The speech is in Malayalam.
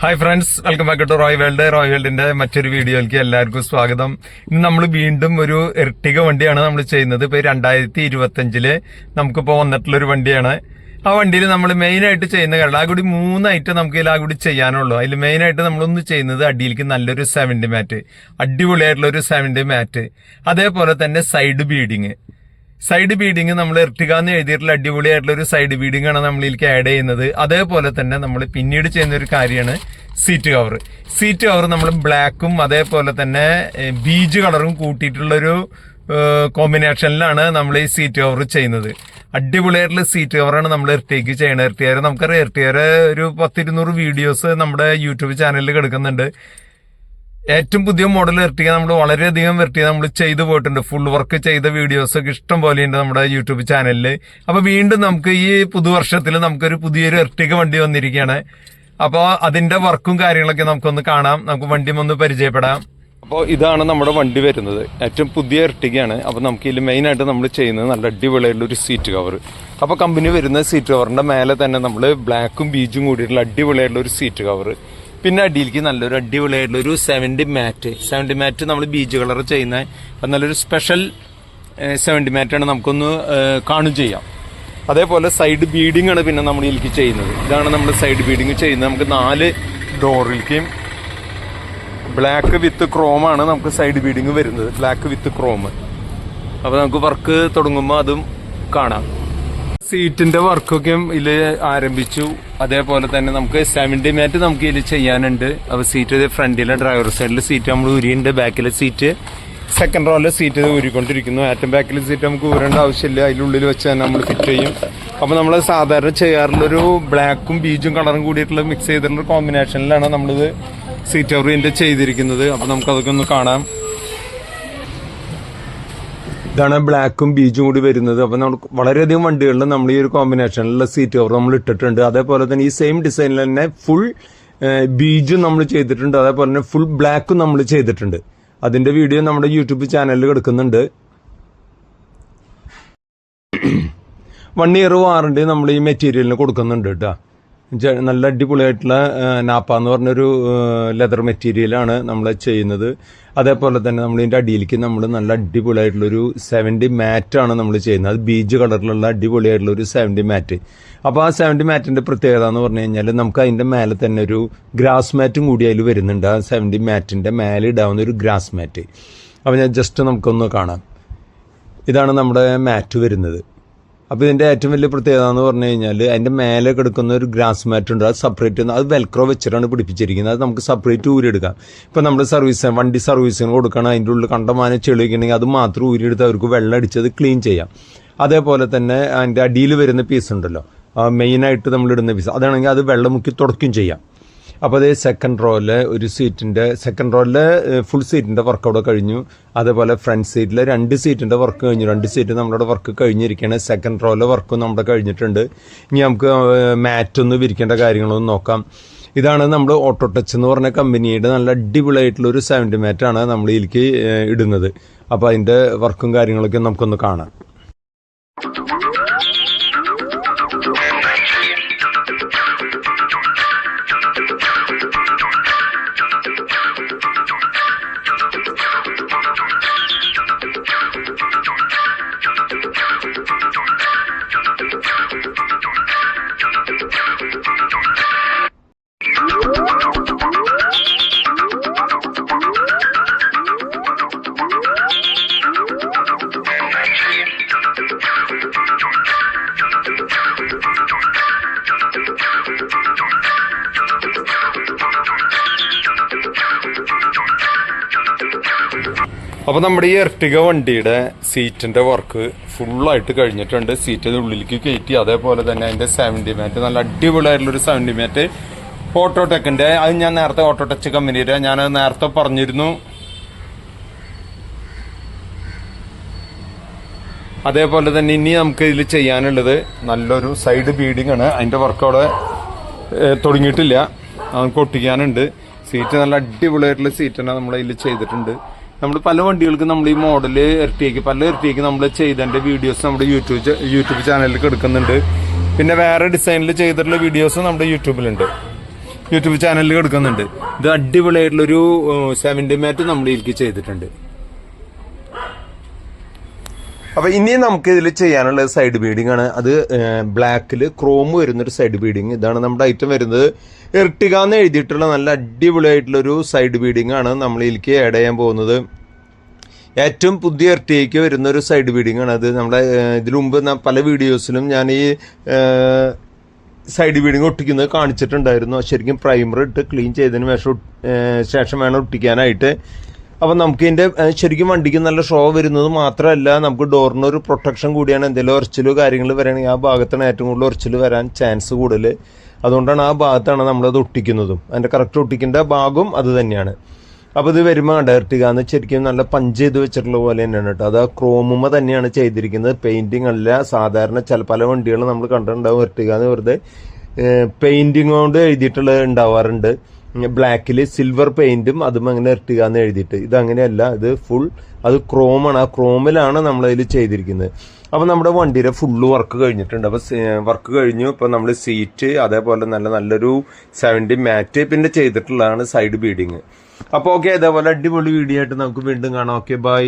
Hi friends welcome back to Roy world Roy വേൾഡിന്റെ മറ്റൊരു വീഡിയോയിലേക്ക് എല്ലാവർക്കും സ്വാഗതം. ഇന്ന് നമ്മൾ വീണ്ടും ഒരു എർട്ടിക വണ്ടിയാണ് നമ്മൾ ചെയ്യുന്നത്. ഇപ്പൊ രണ്ടായിരത്തി ഇരുപത്തി അഞ്ചിൽ നമുക്കിപ്പോ വന്നിട്ടുള്ള ഒരു വണ്ടിയാണ്. ആ വണ്ടിയിൽ നമ്മൾ മെയിൻ ആയിട്ട് ചെയ്യുന്ന കാരണം ആ കൂടി മൂന്നായിട്ട് നമുക്ക് ഇതിൽ ആ കൂടി ചെയ്യാനുള്ളൂ. അതിൽ മെയിൻ ആയിട്ട് നമ്മളൊന്ന് ചെയ്യുന്നത് അടിയിലേക്ക് നല്ലൊരു സെവന്റി മാറ്റ് അടിപൊളിയായിട്ടുള്ള ഒരു സെവന്റി മാറ്റ് അതേപോലെ തന്നെ സൈഡ് ബീഡിങ് സൈഡ് ബീഡിങ് നമ്മൾ എർട്ടികാന്ന് എഴുതിയിട്ടുള്ള അടിപൊളിയായിട്ടുള്ള ഒരു സൈഡ് ബീഡിംഗ് ആണ് നമ്മൾ ഇതിലേക്ക് ആഡ് ചെയ്യുന്നത്. അതേപോലെ തന്നെ നമ്മൾ പിന്നീട് ചെയ്യുന്ന ഒരു കാര്യമാണ് സീറ്റ് കവർ സീറ്റ് കവർ നമ്മൾ ബ്ലാക്കും അതേപോലെ തന്നെ ബീജ് കളറും കൂട്ടിയിട്ടുള്ളൊരു കോമ്പിനേഷനിലാണ് നമ്മൾ ഈ സീറ്റ് കവർ ചെയ്യുന്നത്. അടിപൊളിയായിട്ടുള്ള സീറ്റ് കവറാണ് നമ്മൾ എർട്ടിക്ക് ചെയ്യണത്. എർട്ടിയർ നമുക്കറിയാം. എർട്ടിയർ ഒരു പത്തിരുന്നൂറ് വീഡിയോസ് നമ്മുടെ യൂട്യൂബ് ചാനലിൽ കിടക്കുന്നുണ്ട്. ഏറ്റവും പുതിയ മോഡൽ ഇരട്ടിക നമ്മൾ വളരെയധികം ഇരട്ടിക നമ്മൾ ചെയ്തു പോയിട്ടുണ്ട്. ഫുൾ വർക്ക് ചെയ്ത വീഡിയോസ് ഒക്കെ ഇഷ്ടം പോലെയുണ്ട് നമ്മുടെ യൂട്യൂബ് ചാനലിൽ അപ്പൊ വീണ്ടും നമുക്ക് ഈ പുതുവർഷത്തിൽ നമുക്കൊരു പുതിയൊരു ഇരട്ടിക വണ്ടി വന്നിരിക്കുകയാണ്. അപ്പോൾ അതിന്റെ വർക്കും കാര്യങ്ങളൊക്കെ നമുക്കൊന്ന് കാണാം. നമുക്ക് വണ്ടി ഒന്ന് പരിചയപ്പെടാം. അപ്പോൾ ഇതാണ് നമ്മുടെ വണ്ടി വരുന്നത്. ഏറ്റവും പുതിയ ഇരട്ടികയാണ് അപ്പോൾ നമുക്ക് ഇതിൽ മെയിൻ ആയിട്ട് നമ്മൾ ചെയ്യുന്നത് നല്ല അടിപൊളിയായിട്ടുള്ള ഒരു സീറ്റ് കവർ അപ്പോൾ കമ്പനി വരുന്ന സീറ്റ് കവറിന്റെ മേലെ തന്നെ നമ്മൾ ബ്ലാക്കും ബീജും കൂടിയിട്ടുള്ള അടിപൊളിയായിട്ടുള്ള ഒരു സീറ്റ് കവർ പിന്നെ അടിയിലേക്ക് നല്ലൊരു അടിപൊളിയായിട്ടുള്ള ഒരു സെവന്റി മാറ്റ് സെവന്റി മാറ്റ് നമ്മൾ ബീച്ച് കളർ ചെയ്യുന്ന അപ്പം നല്ലൊരു സ്പെഷ്യൽ സെവന്റി മാറ്റാണ് നമുക്കൊന്ന് കാണും ചെയ്യാം. അതേപോലെ സൈഡ് ബീഡിംഗ് ആണ് പിന്നെ നമ്മൾ ഇതിലേക്ക് ചെയ്യുന്നത്. ഇതാണ് നമ്മൾ സൈഡ് ബീഡിങ് ചെയ്യുന്നത്. നമുക്ക് നാല് ഡോറിലേക്കും ബ്ലാക്ക് വിത്ത് ക്രോമാണ് നമുക്ക് സൈഡ് ബീഡിങ് വരുന്നത്. ബ്ലാക്ക് വിത്ത് ക്രോം അപ്പോൾ നമുക്ക് വർക്ക് തുടങ്ങുമ്പോൾ അതും കാണാം. സീറ്റിന്റെ വർക്കൊക്കെ ഇതിൽ ആരംഭിച്ചു. അതേപോലെ തന്നെ നമുക്ക് സെവന്റി മാറ്റ് നമുക്ക് ഇതിൽ ചെയ്യാനുണ്ട്. അപ്പോൾ സീറ്റ് ഫ്രണ്ടിലെ ഡ്രൈവർ സൈഡിലെ സീറ്റ് നമ്മൾ ഊരിയുണ്ട്. ബാക്കിലെ സീറ്റ് സെക്കൻഡ് റോയിലെ സീറ്റ് ഊരിക്കൊണ്ടിരിക്കുന്നു. ഏറ്റവും ബാക്കിലെ സീറ്റ് നമുക്ക് ഊരേണ്ട ആവശ്യമില്ല. അതിനുള്ളിൽ വെച്ച് തന്നെ നമ്മൾ ഫിറ്റ് ചെയ്യും. അപ്പോൾ നമ്മൾ സാധാരണ ചെയ്യാറുള്ളൊരു ബ്ലാക്കും ബീജും കളറും കൂടിയിട്ടുള്ള മിക്സ് ചെയ്തിട്ടുള്ള കോമ്പിനേഷനിലാണ് നമ്മളിത് സീറ്റ് ഓറിയന്റ് ചെയ്തിരിക്കുന്നത്. അപ്പോൾ നമുക്ക് അതൊക്കെ ഒന്ന് കാണാം. ഇതാണ് ബ്ലാക്കും ബീജും കൂടി വരുന്നത്. അപ്പോൾ നമ്മൾ വളരെയധികം വണ്ടികളിൽ നമ്മൾ ഈ ഒരു കോമ്പിനേഷനിലുള്ള സീറ്റ് കവർ നമ്മൾ ഇട്ടിട്ടുണ്ട്. അതേപോലെ തന്നെ ഈ സെയിം ഡിസൈനിൽ തന്നെ ഫുൾ ബീജും നമ്മൾ ചെയ്തിട്ടുണ്ട്. അതേപോലെ തന്നെ ഫുൾ ബ്ലാക്കും നമ്മൾ ചെയ്തിട്ടുണ്ട്. അതിന്റെ വീഡിയോ നമ്മുടെ യൂട്യൂബ് ചാനലിൽ കിടക്കുന്നുണ്ട്. വൺ ഇയർ വാറണ്ടി നമ്മൾ ഈ മെറ്റീരിയലിന് കൊടുക്കുന്നുണ്ട് കേട്ടോ നല്ല അടിപൊളിയായിട്ടുള്ള നാപ്പ എന്ന് പറഞ്ഞൊരു ലെതർ മെറ്റീരിയലാണ് നമ്മൾ ചെയ്യുന്നത്. അതേപോലെ തന്നെ നമ്മൾ ഇതിന്റെ അടിയിലേക്ക് നമ്മൾ നല്ല അടിപൊളിയായിട്ടുള്ളൊരു സെവന്റി മാറ്റാണ് നമ്മൾ ചെയ്യുന്നത്. അത് ബീജ് കളറിലുള്ള അടിപൊളിയായിട്ടുള്ള ഒരു സെവന്റി മാറ്റ് അപ്പോൾ ആ സെവന്റി മാറ്റിന്റെ പ്രത്യേകത എന്ന് പറഞ്ഞു കഴിഞ്ഞാൽ നമുക്ക് അതിന്റെ മേലെ തന്നെ ഒരു ഗ്രാസ് മാറ്റും കൂടി അതിൽ വരുന്നുണ്ട്. ആ സെവന്റി മാറ്റിന്റെ മേലെ ഇടാവുന്ന ഒരു ഗ്രാസ് മാറ്റ് അപ്പോൾ ഞാൻ ജസ്റ്റ് നമുക്കൊന്ന് കാണാം. ഇതാണ് നമ്മുടെ മാറ്റ് വരുന്നത്. അപ്പോൾ ഇതിന്റെ ഏറ്റവും വലിയ പ്രത്യേകത എന്ന് പറഞ്ഞു കഴിഞ്ഞാൽ അതിന്റെ മേലെ കിടക്കുന്ന ഒരു ഗ്രാസ് മാറ്റ് ഉണ്ട് അത് സെപ്പറേറ്റ് അത് വെൽക്രോ വെച്ചിട്ടാണ് പിടിപ്പിച്ചിരിക്കുന്നത്. അത് നമുക്ക് സെപ്പറേറ്റ് ഊരിയെടുക്കാം ഇപ്പോൾ നമ്മൾ സർവീസ് വണ്ടി സർവീസിന് കൊടുക്കണം അതിന്റെ ഉള്ളിൽ കണ്ടമാനം ചെളിയൊക്കെയുണ്ടെങ്കിൽ അത് മാത്രം ഊരിയെടുത്ത് അവർക്ക് വെള്ളം അടിച്ചത് ക്ലീൻ ചെയ്യാം. അതേപോലെ തന്നെ അതിന്റെ അടിയിൽ വരുന്ന പീസ് ഉണ്ടല്ലോ. മെയിനായിട്ട് നമ്മൾ ഇടുന്ന പീസ് അതാണെങ്കിൽ അത് വെള്ളം മുക്കി തുടയ്ക്കും ചെയ്യാം. അപ്പോൾ അതേ സെക്കൻഡ് റോയിൽ ഒരു സീറ്റിന്റെ സെക്കൻഡ് റോയിൽ ഫുൾ സീറ്റിന്റെ വർക്ക് അവിടെ കഴിഞ്ഞു. അതേപോലെ ഫ്രണ്ട് സീറ്റിൽ രണ്ട് സീറ്റിന്റെ വർക്ക് കഴിഞ്ഞു. രണ്ട് സീറ്റ് നമ്മുടെ വർക്ക് കഴിഞ്ഞിരിക്കുകയാണ് സെക്കൻഡ് റോയിലെ വർക്കും നമ്മുടെ കഴിഞ്ഞിട്ടുണ്ട്. ഇനി നമുക്ക് മാറ്റ് ഒന്ന് വിരിക്കേണ്ട കാര്യങ്ങളൊന്നും നോക്കാം. ഇതാണ് നമ്മൾ ഓട്ടോ ടച്ച് എന്ന് പറഞ്ഞ കമ്പനിയുടെ നല്ല അടിപൊളിയായിട്ടുള്ള ഒരു സെവന്റി മാറ്റാണ് നമ്മൾ ഇതിലേക്ക് ഇടുന്നത്. അപ്പോൾ അതിന്റെ വർക്കും കാര്യങ്ങളൊക്കെ നമുക്കൊന്ന് കാണാം. അപ്പൊ നമ്മുടെ ഈ എർട്ടിക വണ്ടിയുടെ സീറ്റിന്റെ വർക്ക് ഫുള്ളായിട്ട് കഴിഞ്ഞിട്ടുണ്ട്. സീറ്റ് ഉള്ളിലേക്ക് കയറ്റി അതേപോലെ തന്നെ അതിന്റെ സെവന്റി മാറ്റ് നല്ല അടിപൊളിയായിട്ടുള്ള ഒരു സെവന്റി മാറ്റ് ഓട്ടോടെക്കിന്റെ അത് ഞാൻ നേരത്തെ ഓട്ടോ ടച്ച് കമ്പനിയുടെ ഞാൻ നേരത്തെ പറഞ്ഞിരുന്നു. അതേപോലെ തന്നെ ഇനി നമുക്ക് ഇതിൽ ചെയ്യാനുള്ളത് നല്ലൊരു സൈഡ് ബീഡിംഗ് ആണ്. അതിന്റെ വർക്ക് അവിടെ തുടങ്ങിയിട്ടില്ല. നമുക്ക് ഒട്ടിക്കാനുണ്ട്. സീറ്റ് നല്ല അടിപൊളിയായിട്ടുള്ള സീറ്റാണ് നമ്മൾ ഇതിൽ ചെയ്തിട്ടുണ്ട്. നമ്മൾ പല വണ്ടികൾക്ക് നമ്മൾ ഈ മോഡൽ ഇരട്ടിയേക്ക് പല ഇരട്ടിയേക്ക് നമ്മൾ ചെയ്തതിന്റെ വീഡിയോസ് നമ്മുടെ യൂട്യൂബ് യൂട്യൂബ് ചാനലിൽ കിടക്കുന്നുണ്ട് പിന്നെ വേറെ ഡിസൈനിൽ ചെയ്തിട്ടുള്ള വീഡിയോസ് നമ്മുടെ യൂട്യൂബിലുണ്ട് യൂട്യൂബ് ചാനലിൽ എടുക്കുന്നുണ്ട്. ഇത് അടിപൊളിയായിട്ടുള്ളൊരു സെവന്റി മാറ്റ് നമ്മൾ ഇതിലേക്ക് ചെയ്തിട്ടുണ്ട്. അപ്പൊ ഇനി നമുക്ക് ഇതിൽ ചെയ്യാനുള്ള സൈഡ് ബീഡിംഗ് ആണ്. അത് ബ്ലാക്കിൽ ക്രോം വരുന്ന ഒരു സൈഡ് ബീഡിങ് ഇതാണ് നമ്മുടെ ഐറ്റം വരുന്നത്. എർട്ടിക എന്ന് എഴുതിയിട്ടുള്ള നല്ല അടിപൊളിയായിട്ടുള്ളൊരു സൈഡ് ബീഡിംഗ് ആണ് നമ്മൾ ഇതിലേക്ക് ആഡ് ചെയ്യാൻ പോകുന്നത്. ഏറ്റവും പുതിയ എർട്ടിക്ക് വരുന്ന ഒരു സൈഡ് ബീഡിംഗ് ആണ് അത്. നമ്മുടെ ഇതിനു മുമ്പ് പല വീഡിയോസിലും ഞാൻ ഈ സൈഡ് ബീഡിങ് ഒട്ടിക്കുന്നത് കാണിച്ചിട്ടുണ്ടായിരുന്നു. ശരിക്കും പ്രൈമർ ഇട്ട് ക്ലീൻ ചെയ്തതിന് ശേഷം ശേഷം വേണം ഒട്ടിക്കാനായിട്ട്. അപ്പം നമുക്ക് ഇതിന്റെ ശരിക്കും വണ്ടിക്ക് നല്ല ഷോ വരുന്നത് മാത്രമല്ല നമുക്ക് ഡോറിന് ഒരു പ്രൊട്ടക്ഷൻ കൂടിയാണ്. എന്തെങ്കിലും ഉറച്ചിലോ കാര്യങ്ങൾ വരികയാണെങ്കിൽ ആ ഭാഗത്താണ് ഏറ്റവും കൂടുതൽ ഉറച്ചിൽ വരാൻ ചാൻസ് കൂടുതൽ അതുകൊണ്ടാണ് ആ ഭാഗത്താണ് നമ്മളത് ഒട്ടിക്കുന്നതും. അതിന്റെ കറക്റ്റ് ഒട്ടിക്കേണ്ട ഭാഗം അത് തന്നെയാണ്. അപ്പോൾ ഇത് വരുമ്പോൾ ഡയർട്ടികാന്ന് ശരിക്കും നല്ല പഞ്ച് ചെയ്ത് വെച്ചിട്ടുള്ള പോലെ തന്നെയാണ് കേട്ടോ. അത് ക്രോമുമ തന്നെയാണ് ചെയ്തിരിക്കുന്നത്. പെയിന്റിംഗ് അല്ല സാധാരണ ചില പല വണ്ടികളും നമ്മൾ കണ്ടിട്ടുണ്ടാവും എർട്ടികാന്ന് വെറുതെ പെയിന്റിംഗ് കൊണ്ട് എഴുതിയിട്ടുള്ളത് ഉണ്ടാവാറുണ്ട്. ബ്ലാക്കിൽ സിൽവർ പെയിന്റും അതും അങ്ങനെ എർട്ടികാന്ന് എഴുതിയിട്ട്. ഇത് അങ്ങനെയല്ല ഇത് ഫുൾ അത് ക്രോമാണ് ആ ക്രോമിലാണ് നമ്മളതിൽ ചെയ്തിരിക്കുന്നത്. അപ്പോൾ നമ്മുടെ വണ്ടിയുടെ ഫുള്ള് വർക്ക് കഴിഞ്ഞിട്ടുണ്ട്. അപ്പോൾ വർക്ക് കഴിഞ്ഞു. ഇപ്പോൾ നമ്മൾ സീറ്റ് അതേപോലെ നല്ല നല്ലൊരു സെവന്റി മാറ്റ് പിന്നെ ചെയ്തിട്ടുള്ളതാണ് സൈഡ് ബീഡിങ് അപ്പോൾ ഓക്കെ അതേപോലെ അടിപൊളി വീഡിയോ ആയിട്ട് നമുക്ക് വീണ്ടും കാണാം. Okay bye